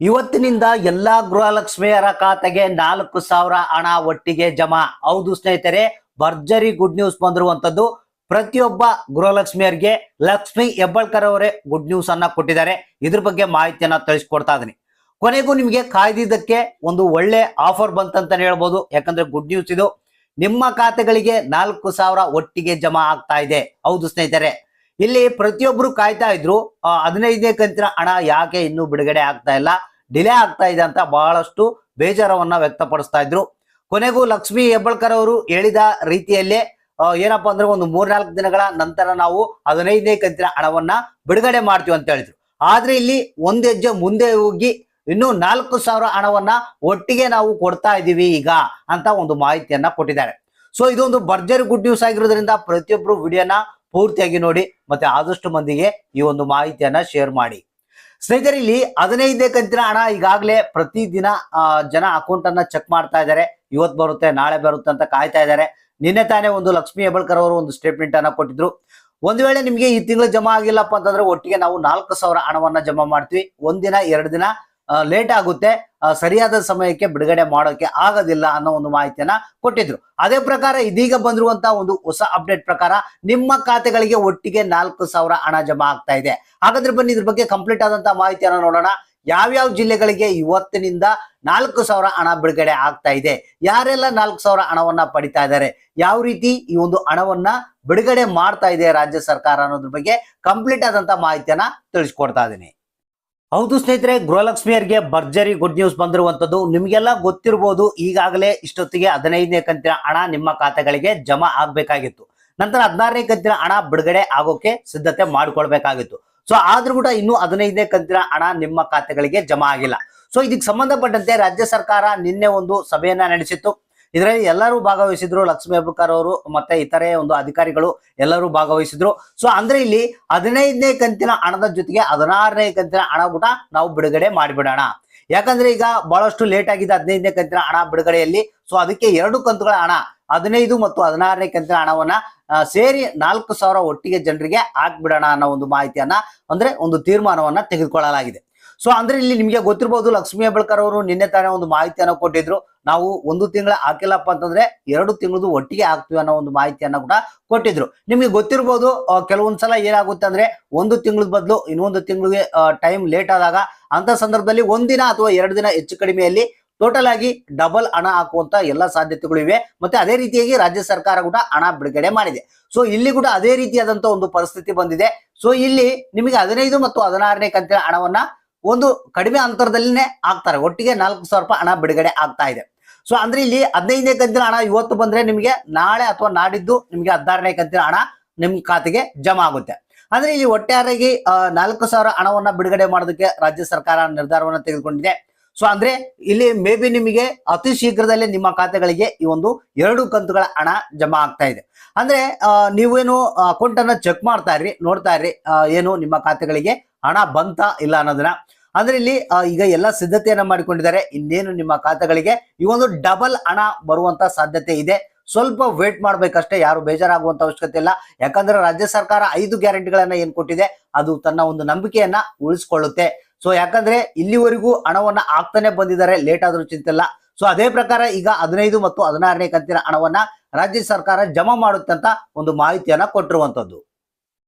ಇವತ್ತಿನಿಂದ ಎಲ್ಲಾ ಗೃಹಲಕ್ಷ್ಮಿಯರ ಖಾತೆಗೆ ನಾಲ್ಕು ಸಾವಿರ ಹಣ ಒಟ್ಟಿಗೆ ಜಮಾ. ಹೌದು ಸ್ನೇಹಿತರೆ, ಭರ್ಜರಿ ಗುಡ್ ನ್ಯೂಸ್ ಬಂದಿರುವಂತದ್ದು ಪ್ರತಿಯೊಬ್ಬ ಗೃಹಲಕ್ಷ್ಮಿಯರಿಗೆ ಲಕ್ಷ್ಮಿ ಹೆಬ್ಬಳ್ಕರ್ ಅವರೇ ಗುಡ್ ನ್ಯೂಸ್ ಅನ್ನ ಕೊಟ್ಟಿದ್ದಾರೆ. ಇದ್ರ ಬಗ್ಗೆ ಮಾಹಿತಿಯನ್ನ ತಿಳಿಸ್ಕೊಡ್ತಾ ಇದೀನಿ ಕೊನೆಗೂ ನಿಮಗೆ ಕಾಯ್ದಿದ್ದಕ್ಕೆ ಒಂದು ಒಳ್ಳೆ ಆಫರ್ ಬಂತಂತಾನೆ ಹೇಳ್ಬೋದು. ಯಾಕಂದ್ರೆ ಗುಡ್ ನ್ಯೂಸ್ ಇದು. ನಿಮ್ಮ ಖಾತೆಗಳಿಗೆ ನಾಲ್ಕು ಸಾವಿರ ಒಟ್ಟಿಗೆ ಜಮಾ ಆಗ್ತಾ ಇದೆ. ಹೌದು ಸ್ನೇಹಿತರೆ. ಇಲ್ಲಿ ಪ್ರತಿಯೊಬ್ರು ಕಾಯ್ತಾ ಇದ್ರು ಹದಿನೈದನೇ ಕಂತಿನ ಹಣ ಯಾಕೆ ಇನ್ನೂ ಬಿಡುಗಡೆ ಆಗ್ತಾ ಇಲ್ಲ? ಡಿಲೇ ಆಗ್ತಾ ಇದೆ ಅಂತ ಬಹಳಷ್ಟು ಬೇಜಾರವನ್ನ ವ್ಯಕ್ತಪಡಿಸ್ತಾ ಇದ್ರು. ಕೊನೆಗೂ ಲಕ್ಷ್ಮಿ ಹೆಬ್ಬಳ್ಕರ್ ಅವರು ಹೇಳಿದ ರೀತಿಯಲ್ಲೇ ಏನಪ್ಪಾ ಅಂದ್ರೆ ಒಂದು ಮೂರ್ನಾಲ್ಕು ದಿನಗಳ ನಂತರ ನಾವು ಹದಿನೈದನೇ ಕಂತಿನ ಹಣವನ್ನ ಬಿಡುಗಡೆ ಮಾಡ್ತೀವಿ ಅಂತ ಹೇಳಿದ್ರು. ಆದ್ರೆ ಇಲ್ಲಿ ಒಂದ್ ಹೆಜ್ಜೆ ಮುಂದೆ ಹೋಗಿ ಇನ್ನು ನಾಲ್ಕು ಸಾವಿರ ಹಣವನ್ನ ಒಟ್ಟಿಗೆ ನಾವು ಕೊಡ್ತಾ ಇದೀವಿ ಈಗ ಅಂತ ಒಂದು ಮಾಹಿತಿಯನ್ನ ಕೊಟ್ಟಿದ್ದಾರೆ. ಸೊ ಇದೊಂದು ಭರ್ಜರಿ ಗುಡ್ ನ್ಯೂಸ್ ಆಗಿರೋದ್ರಿಂದ ಪ್ರತಿಯೊಬ್ರು ವಿಡಿಯೋನ ಪೂರ್ತಿಯಾಗಿ ನೋಡಿ ಮತ್ತೆ ಆದಷ್ಟು ಮಂದಿಗೆ ಈ ಒಂದು ಮಾಹಿತಿಯನ್ನ ಶೇರ್ ಮಾಡಿ. ಸ್ನೇಹಿತರೆ ಇಲ್ಲಿ ಹದಿನೈದನೇ ಕಂತಿನ ಹಣ ಈಗಾಗಲೇ ಪ್ರತಿದಿನ ಜನ ಅಕೌಂಟ್ ಅನ್ನ ಚೆಕ್ ಮಾಡ್ತಾ ಇದ್ದಾರೆ. ಇವತ್ತು ಬರುತ್ತೆ, ನಾಳೆ ಬರುತ್ತೆ ಅಂತ ಕಾಯ್ತಾ ಇದ್ದಾರೆ. ನಿನ್ನೆ ತಾನೇ ಒಂದು ಲಕ್ಷ್ಮಿ ಹೆಬಳ್ಕರ್ ಅವರು ಒಂದು ಸ್ಟೇಟ್ಮೆಂಟ್ ಅನ್ನ ಕೊಟ್ಟಿದ್ರು. ಒಂದ್ ವೇಳೆ ನಿಮಗೆ ಈ ತಿಂಗಳು ಜಮಾ ಆಗಿಲ್ಲಪ್ಪ ಅಂತಂದ್ರೆ ಒಟ್ಟಿಗೆ ನಾವು ನಾಲ್ಕು ಸಾವಿರ ಹಣವನ್ನ ಜಮಾ ಮಾಡ್ತೀವಿ. ಒಂದಿನ, ಎರಡು ದಿನ ಲೇಟ್ ಆಗುತ್ತೆ. ಸರಿಯಾದ ಸಮಯಕ್ಕೆ ಬಿಡುಗಡೆ ಮಾಡೋಕೆ ಆಗೋದಿಲ್ಲ ಅನ್ನೋ ಒಂದು ಮಾಹಿತಿಯನ್ನ ಕೊಟ್ಟಿದ್ರು. ಅದೇ ಪ್ರಕಾರ ಇದೀಗ ಬಂದಿರುವಂತ ಒಂದು ಹೊಸ ಅಪ್ಡೇಟ್ ಪ್ರಕಾರ ನಿಮ್ಮ ಖಾತೆಗಳಿಗೆ ಒಟ್ಟಿಗೆ ನಾಲ್ಕು ಸಾವಿರ ಹಣ ಜಮಾ ಆಗ್ತಾ ಇದೆ. ಹಾಗಾದ್ರೆ ಬನ್ನಿ ಇದ್ರ ಬಗ್ಗೆ ಕಂಪ್ಲೀಟ್ ಆದಂತ ಮಾಹಿತಿಯನ್ನ ನೋಡೋಣ. ಯಾವ್ಯಾವ ಜಿಲ್ಲೆಗಳಿಗೆ ಇವತ್ತಿನಿಂದ ನಾಲ್ಕು ಸಾವಿರ ಹಣ ಬಿಡುಗಡೆ ಆಗ್ತಾ ಇದೆ? ಯಾರೆಲ್ಲ ನಾಲ್ಕು ಸಾವಿರ ಹಣವನ್ನ ಪಡಿತಾ ಇದ್ದಾರೆ? ಯಾವ ರೀತಿ ಈ ಒಂದು ಹಣವನ್ನ ಬಿಡುಗಡೆ ಮಾಡ್ತಾ ಇದೆ ರಾಜ್ಯ ಸರ್ಕಾರ ಅನ್ನೋದ್ರ ಬಗ್ಗೆ ಕಂಪ್ಲೀಟ್ ಆದಂತ ಮಾಹಿತಿಯನ್ನ ತಿಳಿಸ್ಕೊಡ್ತಾ ಇದ್ದೀನಿ. ಹೌದು ಸ್ನೇಹಿತರೆ ಗೃಹಲಕ್ಷ್ಮಿಯರಿಗೆ ಭರ್ಜರಿ ಗುಡ್ ನ್ಯೂಸ್ ಬಂದಿರುವಂತದ್ದು. ನಿಮಗೆಲ್ಲ ಗೊತ್ತಿರಬಹುದು ಈಗಾಗಲೇ ಇಷ್ಟೊತ್ತಿಗೆ ಹದಿನೈದನೇ ಕಂತಿನ ಹಣ ನಿಮ್ಮ ಖಾತೆಗಳಿಗೆ ಜಮಾ ಆಗ್ಬೇಕಾಗಿತ್ತು. ನಂತರ ಹದಿನಾರನೇ ಕಂತಿನ ಹಣ ಬಿಡುಗಡೆ ಆಗೋಕೆ ಸಿದ್ಧತೆ ಮಾಡಿಕೊಳ್ಬೇಕಾಗಿತ್ತು. ಸೊ, ಆದ್ರೂ ಕೂಡ ಇನ್ನೂ ಹದಿನೈದನೇ ಕಂತಿನ ಹಣ ನಿಮ್ಮ ಖಾತೆಗಳಿಗೆ ಜಮಾ ಆಗಿಲ್ಲ. ಸೊ, ಇದಕ್ಕೆ ಸಂಬಂಧಪಟ್ಟಂತೆ ರಾಜ್ಯ ಸರ್ಕಾರ ನಿನ್ನೆ ಒಂದು ಸಭೆಯನ್ನ ನಡೆಸಿತ್ತು. ಇದರಲ್ಲಿ ಎಲ್ಲರೂ ಭಾಗವಹಿಸಿದ್ರು, ಲಕ್ಷ್ಮೀ ಹೆಬ್ಬಳ್ಕರ್ ಅವರು ಮತ್ತೆ ಇತರೆ ಒಂದು ಅಧಿಕಾರಿಗಳು ಎಲ್ಲರೂ ಭಾಗವಹಿಸಿದ್ರು. ಸೊ ಅಂದ್ರೆ ಇಲ್ಲಿ ಹದಿನೈದನೇ ಕಂತಿನ ಹಣದ ಜೊತೆಗೆ ಹದಿನಾರನೇ ಕಂತಿನ ಹಣ ಕೂಡ ನಾವು ಬಿಡುಗಡೆ ಮಾಡಿಬಿಡೋಣ. ಯಾಕಂದ್ರೆ ಈಗ ಬಹಳಷ್ಟು ಲೇಟ್ ಆಗಿದೆ ಹದಿನೈದನೇ ಕಂತಿನ ಹಣ ಬಿಡುಗಡೆಯಲ್ಲಿ ಸೊ ಅದಕ್ಕೆ ಎರಡು ಕಂತುಗಳ ಹಣ, ಹದಿನೈದು ಮತ್ತು ಹದಿನಾರನೇ ಕಂತಿನ ಹಣವನ್ನ ಸೇರಿ ನಾಲ್ಕು ಸಾವಿರ ಒಟ್ಟಿಗೆ ಜನರಿಗೆ ಹಾಕ್ಬಿಡೋಣ ಅನ್ನೋ ಒಂದು ಮಾಹಿತಿಯನ್ನ, ಅಂದ್ರೆ ಒಂದು ತೀರ್ಮಾನವನ್ನ ತೆಗೆದುಕೊಳ್ಳಲಾಗಿದೆ. ಸೊ ಅಂದ್ರೆ ಇಲ್ಲಿ ನಿಮಗೆ ಗೊತ್ತಿರಬಹುದು ಲಕ್ಷ್ಮೀ ಹೆಬ್ಬಳ್ಕರ್ ಅವರು ನಿನ್ನೆ ತಾನೇ ಒಂದು ಮಾಹಿತಿಯನ್ನು ಕೊಟ್ಟಿದ್ರು. ನಾವು ಒಂದು ತಿಂಗಳ ಹಾಕಿಲ್ಲಪ್ಪ ಅಂತಂದ್ರೆ ಎರಡು ತಿಂಗಳದು ಒಟ್ಟಿಗೆ ಹಾಕ್ತೀವಿ ಅನ್ನೋ ಒಂದು ಮಾಹಿತಿಯನ್ನ ಕೂಡ ಕೊಟ್ಟಿದ್ರು. ನಿಮಗೆ ಗೊತ್ತಿರಬಹುದು ಕೆಲವೊಂದ್ಸಲ ಏನಾಗುತ್ತೆ ಅಂದ್ರೆ ಒಂದು ತಿಂಗಳದ ಬದಲು ಇನ್ನೊಂದು ತಿಂಗಳಿಗೆ ಟೈಮ್ ಲೇಟ್ ಆದಾಗ ಅಂತ ಸಂದರ್ಭದಲ್ಲಿ ಒಂದಿನ ಅಥವಾ ಎರಡು ದಿನ ಹೆಚ್ಚು ಕಡಿಮೆಯಲ್ಲಿ ಟೋಟಲ್ ಆಗಿ ಡಬಲ್ ಹಣ ಹಾಕುವಂತ ಎಲ್ಲ ಸಾಧ್ಯತೆಗಳು ಇವೆ. ಮತ್ತೆ ಅದೇ ರೀತಿಯಾಗಿ ರಾಜ್ಯ ಸರ್ಕಾರ ಕೂಡ ಹಣ ಬಿಡುಗಡೆ ಮಾಡಿದೆ. ಸೊ ಇಲ್ಲಿ ಕೂಡ ಅದೇ ರೀತಿಯಾದಂತಹ ಒಂದು ಪರಿಸ್ಥಿತಿ ಬಂದಿದೆ. ಸೊ ಇಲ್ಲಿ ನಿಮಗೆ ಹದಿನೈದು ಮತ್ತು ಹದಿನಾರನೇ ಕಂತಿನ ಹಣವನ್ನ ಒಂದು ಕಡಿಮೆ ಅಂತರದಲ್ಲಿನೇ ಆಗ್ತಾರೆ. ಒಟ್ಟಿಗೆ ನಾಲ್ಕು ಸಾವಿರ ರೂಪಾಯಿ ಹಣ ಬಿಡುಗಡೆ ಆಗ್ತಾ ಇದೆ. ಸೊ ಅಂದ್ರೆ ಇಲ್ಲಿ ಹದಿನೈದನೇ ಕಂತಿನ ಹಣ ಇವತ್ತು ಬಂದ್ರೆ ನಿಮಗೆ ನಾಳೆ ಅಥವಾ ನಾಡಿದ್ದು ನಿಮಗೆ ಹದಿನಾರನೇ ಕಂತಿನ ಹಣ ನಿಮ್ ಖಾತೆಗೆ ಜಮಾ ಆಗುತ್ತೆ. ಅಂದ್ರೆ ಇಲ್ಲಿ ಒಟ್ಟಾರೆಯಾಗಿ ಆ, ನಾಲ್ಕು ಸಾವಿರ ಹಣವನ್ನ ಬಿಡುಗಡೆ ಮಾಡೋದಕ್ಕೆ ರಾಜ್ಯ ಸರ್ಕಾರ ನಿರ್ಧಾರವನ್ನ ತೆಗೆದುಕೊಂಡಿದೆ. ಸೊ ಅಂದ್ರೆ ಇಲ್ಲಿ ಮೇ ಬಿ ನಿಮಗೆ ಅತಿ ಶೀಘ್ರದಲ್ಲೇ ನಿಮ್ಮ ಖಾತೆಗಳಿಗೆ ಈ ಒಂದು ಎರಡು ಕಂತುಗಳ ಹಣ ಜಮಾ ಆಗ್ತಾ ಇದೆ. ಅಂದ್ರೆ ನೀವೇನು ಅಕೌಂಟ್ ಅನ್ನ ಚೆಕ್ ಮಾಡ್ತಾ ಇರ್ರಿ ನೋಡ್ತಾ ಇರ್ರಿ ಏನು ನಿಮ್ಮ ಖಾತೆಗಳಿಗೆ ಹಣ ಬಂತಾ ಇಲ್ಲ ಅನ್ನೋದನ್ನ. ಅಂದ್ರೆ ಇಲ್ಲಿ ಈಗ ಎಲ್ಲ ಸಿದ್ಧತೆಯನ್ನ ಮಾಡಿಕೊಂಡಿದ್ದಾರೆ. ಇನ್ನೇನು ನಿಮ್ಮ ಖಾತೆಗಳಿಗೆ? ಈ ಒಂದು ಡಬಲ್ ಹಣ ಬರುವಂತ ಸಾಧ್ಯತೆ ಇದೆ. ಸ್ವಲ್ಪ ವೇಟ್ ಮಾಡ್ಬೇಕಷ್ಟೇ. ಯಾರು ಬೇಜಾರಾಗುವಂತ ಅವಶ್ಯಕತೆ ಇಲ್ಲ. ಯಾಕಂದ್ರೆ ರಾಜ್ಯ ಸರ್ಕಾರ ಐದು ಗ್ಯಾರಂಟಿಗಳನ್ನ ಏನ್ ಕೊಟ್ಟಿದೆ? ಅದು ತನ್ನ ಒಂದು ನಂಬಿಕೆಯನ್ನ ಉಳಿಸ್ಕೊಳ್ಳುತ್ತೆ. ಸೊ ಯಾಕಂದ್ರೆ ಇಲ್ಲಿವರೆಗೂ ಹಣವನ್ನ ಆಗ್ತಾನೆ ಬಂದಿದ್ದಾರೆ. ಲೇಟ್ ಆದ್ರೂ ಚಿಂತೆ ಇಲ್ಲ. ಸೊ ಅದೇ ಪ್ರಕಾರ ಈಗ ಹದಿನೈದು ಮತ್ತು ಹದಿನಾರನೇ ಕಂತಿನ ಹಣವನ್ನ ರಾಜ್ಯ ಸರ್ಕಾರ ಜಮಾ ಮಾಡುತ್ತಂತ ಒಂದು ಮಾಹಿತಿಯನ್ನ ಕೊಟ್ಟಿರುವಂತದ್ದು.